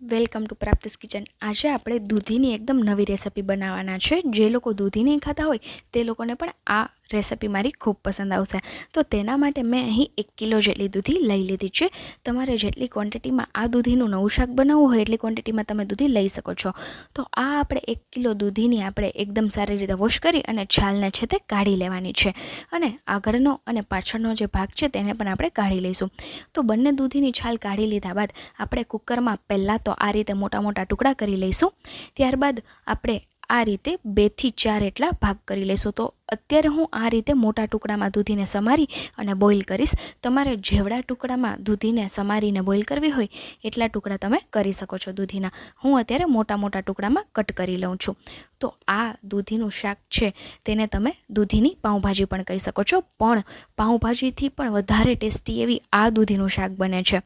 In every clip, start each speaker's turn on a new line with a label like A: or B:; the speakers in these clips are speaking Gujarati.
A: Welcome to પ્રાપ્તિસ kitchen. આજે આપણે દૂધીની એકદમ નવી રેસિપી બનાવવાના છે. જે લોકો દૂધી નહીં ખાતા હોય તે લોકોને પણ આ રેસિપી મારી ખૂબ પસંદ આવશે. તો તેના માટે મેં અહીં એક કિલો જેટલી દૂધી લઈ લીધી છે. તમારે જેટલી ક્વોન્ટિટીમાં આ દૂધીનું નવું શાક બનાવવું હોય એટલી ક્વોન્ટિટીમાં તમે દૂધી લઈ શકો છો. તો આ આપણે એક કિલો દૂધીની આપણે એકદમ સારી રીતે વોશ કરી અને છાલને છે તે કાઢી લેવાની છે. અને આગળનો અને પાછળનો જે ભાગ છે તેને પણ આપણે કાઢી લઈશું. તો બંને દૂધીની છાલ કાઢી લીધા બાદ આપણે કુકરમાં પહેલાં તો આ રીતે મોટા મોટા ટુકડા કરી લઈશું. ત્યારબાદ આપણે આ રીતે બેથી ચાર એટલા ભાગ કરી લઈશું તો અત્યારે હું આ રીતે મોટા ટુકડામાં દૂધીને સમારી અને બોઇલ કરીશ. તમારે જેવડા ટુકડામાં દૂધીને સમારીને બોઇલ કરવી હોય, એટલા ટુકડા તમે કરી શકો છો દૂધીના. હું અત્યારે મોટા મોટા ટુકડામાં કટ કરી લઉં છું. તો આ દૂધીનું શાક છે, તેને તમે દૂધીની પાઉંભાજી પણ કહી શકો છો. પણ પાઉંભાજીથી પણ વધારે ટેસ્ટી એવી આ દૂધીનું શાક બને છે.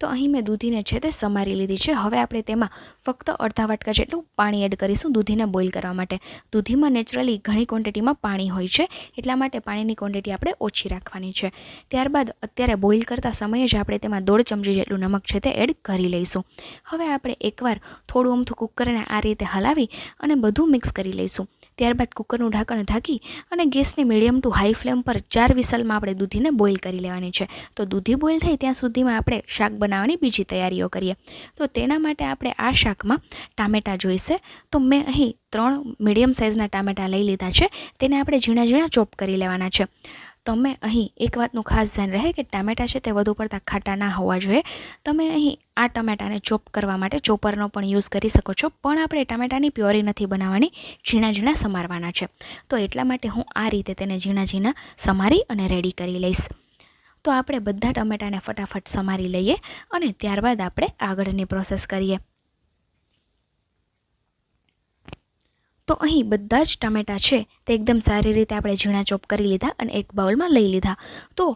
A: તો અહીં મેં દૂધીને છે તે સમારી લીધી છે. હવે આપણે તેમાં ફક્ત અડધા વાટકા જેટલું પાણી એડ કરીશું દૂધીને બોઇલ કરવા માટે. દૂધીમાં નેચરલી ઘણી ક્વોન્ટિટીમાં પાણી હોય છે. એટલા માટે પાણીની ક્વોન્ટિટી આપણે ઓછી રાખવાની છે. ત્યારબાદ અત્યારે બોઇલ કરતા સમયે જ આપણે તેમાં દોઢ ચમચી જેટલું નમક છે તે એડ કરી લઈશું. હવે આપણે એકવાર થોડું અમથું કુકરને આ રીતે હલાવી અને બધું મિક્સ કરી લઈશું. ત્યારબાદ કુકરનું ઢાંકણ ઢાંકી અને ગેસની મીડિયમ ટુ હાઈ ફ્લેમ પર ચાર વિસલમાં આપણે દૂધીને બોઇલ કરી લેવાની છે. તો દૂધી બોઇલ થાય ત્યાં સુધીમાં આપણે શાક બનાવવાની બીજી તૈયારીઓ કરીએ. તો તેના માટે આપણે આ શાકમાં ટામેટાં જોઈશે. તો મેં અહીં ત્રણ મીડિયમ સાઇઝના ટામેટાં લઈ લીધા છે. તેને આપણે ઝીણા ઝીણા ચોપ કરી લેવાના છે. તમે અહીં એક વાતનું ખાસ ધ્યાન રહે કે ટામેટાં છે તે વધુ પડતા ખાટા ના હોવા જોઈએ. તમે અહીં આ ટમેટાને ચોપ કરવા માટે ચોપરનો પણ યુઝ કરી શકો છો. પણ આપણે ટામેટાની પ્યોરી નથી બનાવવાની, ઝીણા ઝીણા સમારવાના છે. તો એટલા માટે હું આ રીતે તેને ઝીણા ઝીણા સમારી અને રેડી કરી લઈશ. તો આપણે બધા ટમેટાને ફટાફટ સમારી લઈએ અને ત્યારબાદ આપણે આગળની પ્રોસેસ કરીએ. તો અહીં બધા જ ટામેટાં છે તે એકદમ સારી રીતે આપણે ઝીણા ચોપ કરી લીધા અને એક બાઉલમાં લઈ લીધા. તો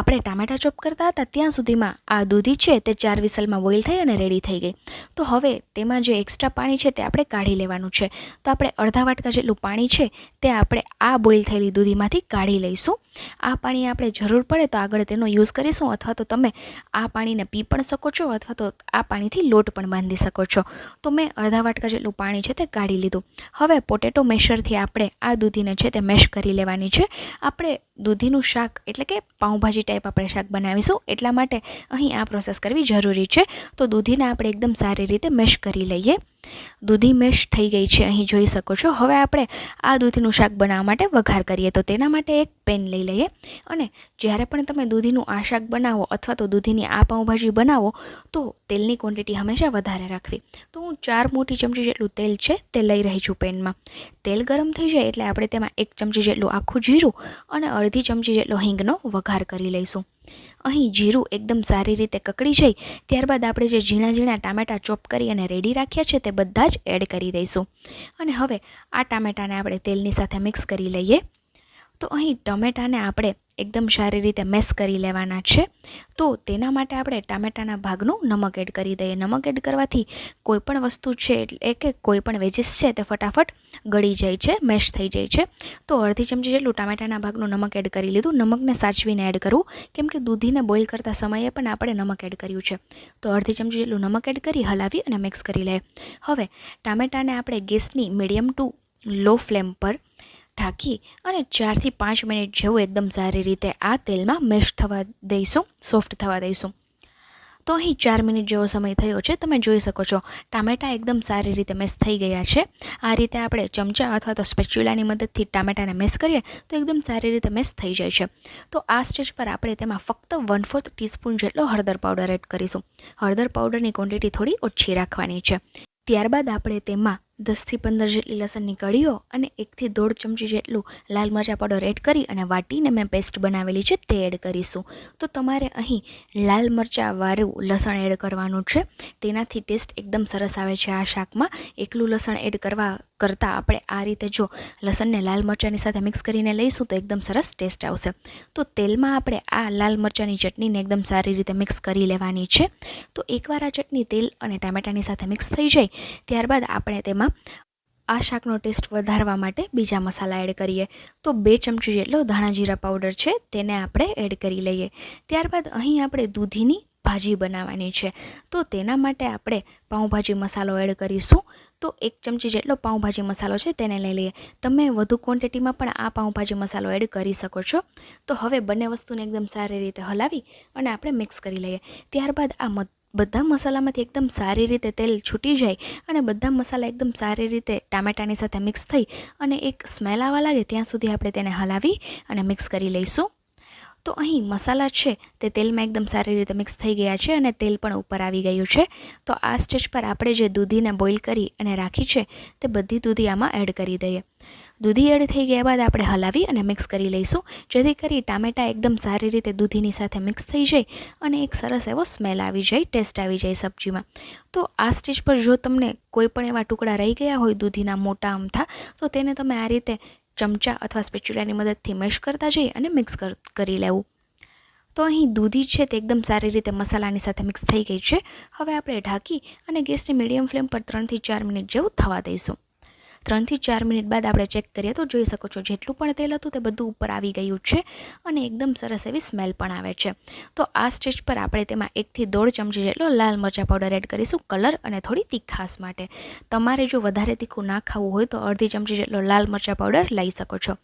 A: આપણે ટામેટાં ચોપ કરતા હતા ત્યાં સુધીમાં આ દૂધી છે તે ચાર વિસલમાં બોઇલ થઈ અને રેડી થઈ ગઈ. તો હવે તેમાં જે એક્સ્ટ્રા પાણી છે તે આપણે કાઢી લેવાનું છે. તો આપણે અડધા વાટકા જેટલું પાણી છે તે આપણે આ બોઇલ થયેલી દૂધીમાંથી કાઢી લઈશું. આ પાણી આપણે જરૂર પડે તો આગળ તેનો યુઝ કરીશું અથવા તો તમે આ પાણીને પી પણ શકો છો અથવા તો આ પાણીથી લોટ પણ બાંધી શકો છો. તો મેં અડધા વાટકા જેટલું પાણી છે તે કાઢી લીધું. હવે પોટેટો મેશરથી આપણે આ દૂધીને છે તે મેશ કરી લેવાની છે. આપણે દૂધીનું શાક એટલે કે પાઉંભાજી ટાઈપ આપણે શાક બનાવીશું. એટલા માટે અહીં આ પ્રોસેસ કરવી જરૂરી છે. તો દૂધીને આપણે એકદમ સારી રીતે મેશ કરી લઈએ. દૂધી મેશ થઈ ગઈ છે, અહીં જોઈ શકો છો. હવે આપણે આ દૂધીનું શાક બનાવવા માટે વઘાર કરીએ. તો તેના માટે એક પેન લઈ લઈએ અને જ્યારે પણ તમે દૂધીનું આ શાક બનાવો અથવા તો દૂધીની આ પાઉંભાજી બનાવો, તો તેલની ક્વોન્ટિટી હંમેશા વધારે રાખવી. તો હું ચાર મોટી ચમચી જેટલું તેલ છે તે લઈ રહી છું પેનમાં. તેલ ગરમ થઈ જાય એટલે આપણે તેમાં એક ચમચી જેટલું આખું જીરું અને અડધી ચમચી જેટલો હિંગનો વઘાર કરી લઈશું. અહીં જીરું એકદમ સારી રીતે કકડી જાય ત્યારબાદ આપણે જે ઝીણા ઝીણા ટામેટાં ચોપ કરી અને રેડી રાખ્યા છે તે બધા જ એડ કરી દઈશું. અને હવે આ ટામેટાને આપણે તેલની સાથે મિક્સ કરી લઈએ. તો અહીં ટમેટાને આપણે એકદમ સારી રીતે મેસ કરી લેવાના છે. તો તેના માટે આપણે ટામેટાના ભાગનું નમક એડ કરી દઈએ. નમક એડ કરવાથી કોઈપણ વસ્તુ છે એટલે કે કોઈપણ વેજીસ છે તે ફટાફટ ગળી જાય છે, મેશ થઈ જાય છે. તો અડધી ચમચી જેટલું ટામેટાના ભાગનું નમક એડ કરી લીધું. નમકને સાચવીને એડ કરવું કેમ કે દૂધીને બોઇલ કરતા સમયે પણ આપણે નમક એડ કર્યું છે. તો અડધી ચમચી જેટલું નમક એડ કરી હલાવી અને મિક્સ કરી લઈએ હવે ટામેટાને આપણે ગેસની મીડિયમ ટુ લો ફ્લેમ પર ઢાંકી અને ચારથી પાંચ મિનિટ જેવું એકદમ સારી રીતે આ તેલમાં મેશ થવા દઈશું, સોફ્ટ થવા દઈશું. તો અહીં ચાર મિનિટ જેવો સમય થયો છે, તમે જોઈ શકો છો, ટામેટાં એકદમ સારી રીતે મેસ થઈ ગયા છે. આ રીતે આપણે ચમચા અથવા તો સ્પેચ્યુલાની મદદથી ટામેટાને મેસ કરીએ, તો એકદમ સારી રીતે મેસ થઈ જાય છે. તો આ સ્ટેજ પર આપણે તેમાં ફક્ત વન ફોર્થ ટીસ્પૂન જેટલો હળદર પાવડર એડ કરીશું. હળદર પાવડરની ક્વોન્ટિટી થોડી ઓછી રાખવાની છે. ત્યારબાદ આપણે તેમાં દસથી પંદર જેટલી લસણની કળીઓ અને એકથી દોઢ ચમચી જેટલું લાલ મરચાં પાવડર એડ કરી અને વાટીને મેં પેસ્ટ બનાવેલી છે તે એડ કરીશું. તો તમારે અહીં લાલ મરચાંવાળું લસણ એડ કરવાનું છે. તેનાથી ટેસ્ટ એકદમ સરસ આવે છે આ શાકમાં. એકલું લસણ એડ કરવા કરતાં આપણે આ રીતે જો લસણને લાલ મરચાંની સાથે મિક્સ કરીને લઈશું તો એકદમ સરસ ટેસ્ટ આવશે. તો તેલમાં આપણે આ લાલ મરચાંની ચટણીને એકદમ સારી રીતે મિક્સ કરી લેવાની છે. તો એકવાર આ ચટણી તેલ અને ટામેટાની સાથે મિક્સ થઈ જાય, ત્યારબાદ આપણે તેમાં આ શાકનો ટેસ્ટ વધારવા માટે બીજા મસાલા એડ કરીએ. તો બે ચમચી જેટલો ધાણા જીરા પાવડર છે, તેને આપણે એડ કરી લઈએ. ત્યારબાદ અહીં આપણે દૂધીની ભાજી બનાવવાની છે. તો તેના માટે આપણે પાઉંભાજી મસાલો એડ કરીશું. તો એક ચમચી જેટલો પાઉંભાજી મસાલો છે, તેને લઈ લઈએ. તમે વધુ ક્વોન્ટિટીમાં પણ આ પાઉંભાજી મસાલો એડ કરી શકો છો. તો હવે બંને વસ્તુને એકદમ સારી રીતે હલાવી અને આપણે મિક્સ કરી લઈએ. ત્યારબાદ આ બધા મસાલામાંથી એકદમ સારી રીતે તેલ છૂટી જાય અને બધા મસાલા એકદમ સારી રીતે ટામેટાની સાથે મિક્સ થઈ અને એક સ્મેલ આવવા લાગે, ત્યાં સુધી આપણે તેને હલાવી અને મિક્સ કરી લઈશું. તો અહીં મસાલા છે, તે તેલમાં એકદમ સારી રીતે મિક્સ થઈ ગયા છે અને તેલ પણ ઉપર આવી ગયું છે. તો આ સ્ટેજ પર આપણે જે દૂધીને બોઇલ કરી અને રાખી છે, તે બધી દૂધી આમાં એડ કરી દઈએ. દૂધી એડ થઈ ગયા બાદ આપણે હલાવી અને મિક્સ કરી લઈશું, જેથી કરી ટામેટાં એકદમ સારી રીતે દૂધીની સાથે મિક્સ થઈ જાય અને એક સરસ એવો સ્મેલ આવી જાય ટેસ્ટ આવી જાય સબ્જીમાં. તો આ સ્ટેજ પર જો તમને કોઈ પણ એવા ટુકડા રહી ગયા હોય દૂધીના મોટા અમથા, તો તેને તમે આ રીતે ચમચા અથવા સ્પેચ્યુલાની મદદથી મેશ કરતા જઈ અને મિક્સ કરી લેવું. તો અહીં દૂધી છે તે એકદમ સારી રીતે મસાલાની સાથે મિક્સ થઈ ગઈ છે. હવે આપણે ઢાંકી અને ગેસની મીડિયમ ફ્લેમ પર ત્રણથી ચાર મિનિટ જેવું થવા દઈશું. ત્રણથી ચાર મિનિટ બાદ આપણે ચેક કરીએ તો જોઈ શકો છો જેટલું પણ તેલ હતું તે બધું ઉપર આવી ગયું છે અને એકદમ સરસ એવી સ્મેલ પણ આવે છે. તો આ સ્ટેજ પર આપણે તેમાં એકથી દોઢ ચમચી જેટલો લાલ મરચાં પાવડર એડ કરીશું કલર અને થોડી તીખાસ માટે. તમારે જો વધારે તીખું ના ખાવું હોય તો અડધી ચમચી જેટલો લાલ મરચાં પાવડર લઈ શકો છો.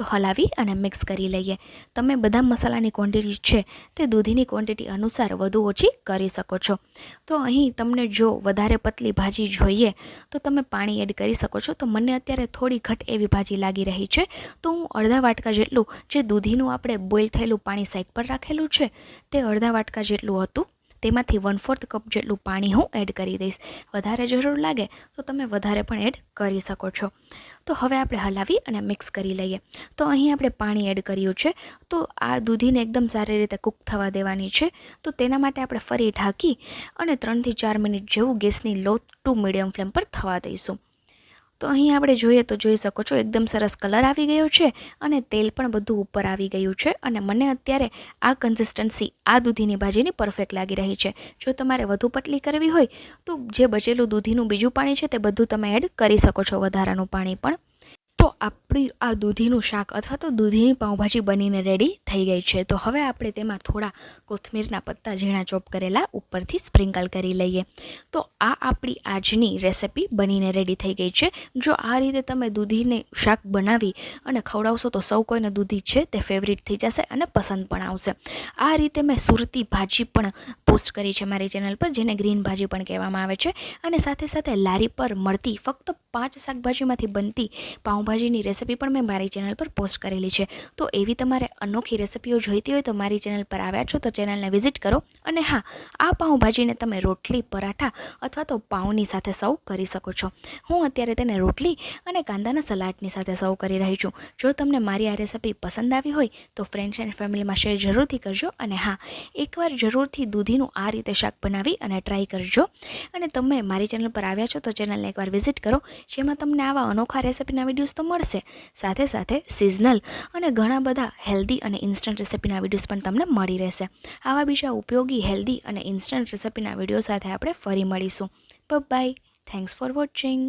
A: તો હલાવી અને મિક્સ કરી લઈએ. તમે બધા મસાલાની ક્વોન્ટિટી છે તે દૂધીની ક્વોન્ટિટી અનુસાર વધુ ઓછી કરી શકો છો. તો અહીં તમને જો વધારે પતલી ભાજી જોઈએ તો તમે પાણી એડ કરી શકો છો. તો મને અત્યારે થોડી ઘટ એવી ભાજી લાગી રહી છે. તો હું અડધા વાટકા જેટલું જે દૂધીનું આપણે બોઇલ થયેલું પાણી સાઈડ પર રાખેલું છે તે અડધા વાટકા જેટલું હતું. તેમાંથી વન ફોર્થ કપ જેટલું પાણી હું એડ કરી દઈશ. વધારે જરૂર લાગે તો તમે વધારે પણ એડ કરી શકો છો. તો હવે આપણે હલાવી અને મિક્સ કરી લઈએ. તો અહીં આપણે પાણી એડ કર્યું છે. તો આ દૂધીને એકદમ સારી રીતે કૂક થવા દેવાની છે. તો તેના માટે આપણે ફરી ઢાંકી અને ત્રણથી ચાર મિનિટ જેવું ગેસની લો ટુ મીડિયમ ફ્લેમ પર થવા દઈશું. તો અહીં આપણે જોઈએ તો જોઈ શકો છો, એકદમ સરસ કલર આવી ગયો છે અને તેલ પણ બધું ઉપર આવી ગયું છે અને મને અત્યારે આ કન્સિસ્ટન્સી આ દૂધીની ભાજીની પરફેક્ટ લાગી રહી છે. જો તમારે વધુ પતલી કરવી હોય તો જે બચેલું દૂધીનું બીજું પાણી છે તે બધું તમે એડ કરી શકો છો વધારાનું પાણી પણ. તો આપણી આ દૂધીનું શાક અથવા તો દૂધીની પાઉંભાજી બનીને રેડી થઈ ગઈ છે. તો હવે આપણે તેમાં થોડા કોથમીરના પત્તા ઝીણા ચોપ કરેલા ઉપરથી સ્પ્રિંકલ કરી લઈએ. તો આ આપણી આજની રેસિપી બનીને રેડી થઈ ગઈ છે. જો આ રીતે તમે દૂધીને શાક બનાવી અને ખવડાવશો તો સૌ કોઈને દૂધી છે તે ફેવરિટ થઈ જશે અને પસંદ પણ આવશે. આ રીતે મેં સુરતી ભાજી પણ પોસ્ટ કરી છે મારી ચેનલ પર, જેને ગ્રીન ભાજી પણ કહેવામાં આવે છે. અને સાથે સાથે લારી પર મળતી ફક્ત પાંચ શાકભાજીમાંથી બનતી પાઉંભાજીની રેસિપી પણ મેં મારી ચેનલ પર પોસ્ટ કરેલી છે. તો એવી તમારે અનોખી રેસિપીઓ જોઈતી હોય તો મારી ચેનલ પર આવ્યા છો તો ચેનલને વિઝિટ કરો. અને હા, આ પાઉંભાજીને તમે રોટલી, પરાઠા અથવા તો પાઉંની સાથે સર્વ કરી શકો છો. હું અત્યારે તેને રોટલી અને કાંદાના સલાડની સાથે સર્વ કરી રહી છું. જો તમને મારી આ રેસિપી પસંદ આવી હોય તો ફ્રેન્ડ્સ એન્ડ ફેમિલીમાં શેર જરૂરથી કરજો. અને હા, એકવાર જરૂરથી દૂધીનું આ રીતે શાક બનાવી અને ટ્રાય કરજો. અને તમે મારી ચેનલ પર આવ્યા છો તો ચેનલને એકવાર વિઝિટ કરો. જેમાં તમને આવા અનોખા રેસિપીના વિડીયોઝ તો મળશે. સાથે સાથે સિઝનલ અને ઘણા બધા હેલ્ધી અને ઇન્સ્ટન્ટ રેસિપીના વિડીયોઝ પણ તમને મળી રહેશે. આવા બીજા ઉપયોગી હેલ્ધી અને ઇન્સ્ટન્ટ રેસિપીના વીડિયો સાથે આપણે ફરી મળીશું. By thanks for watching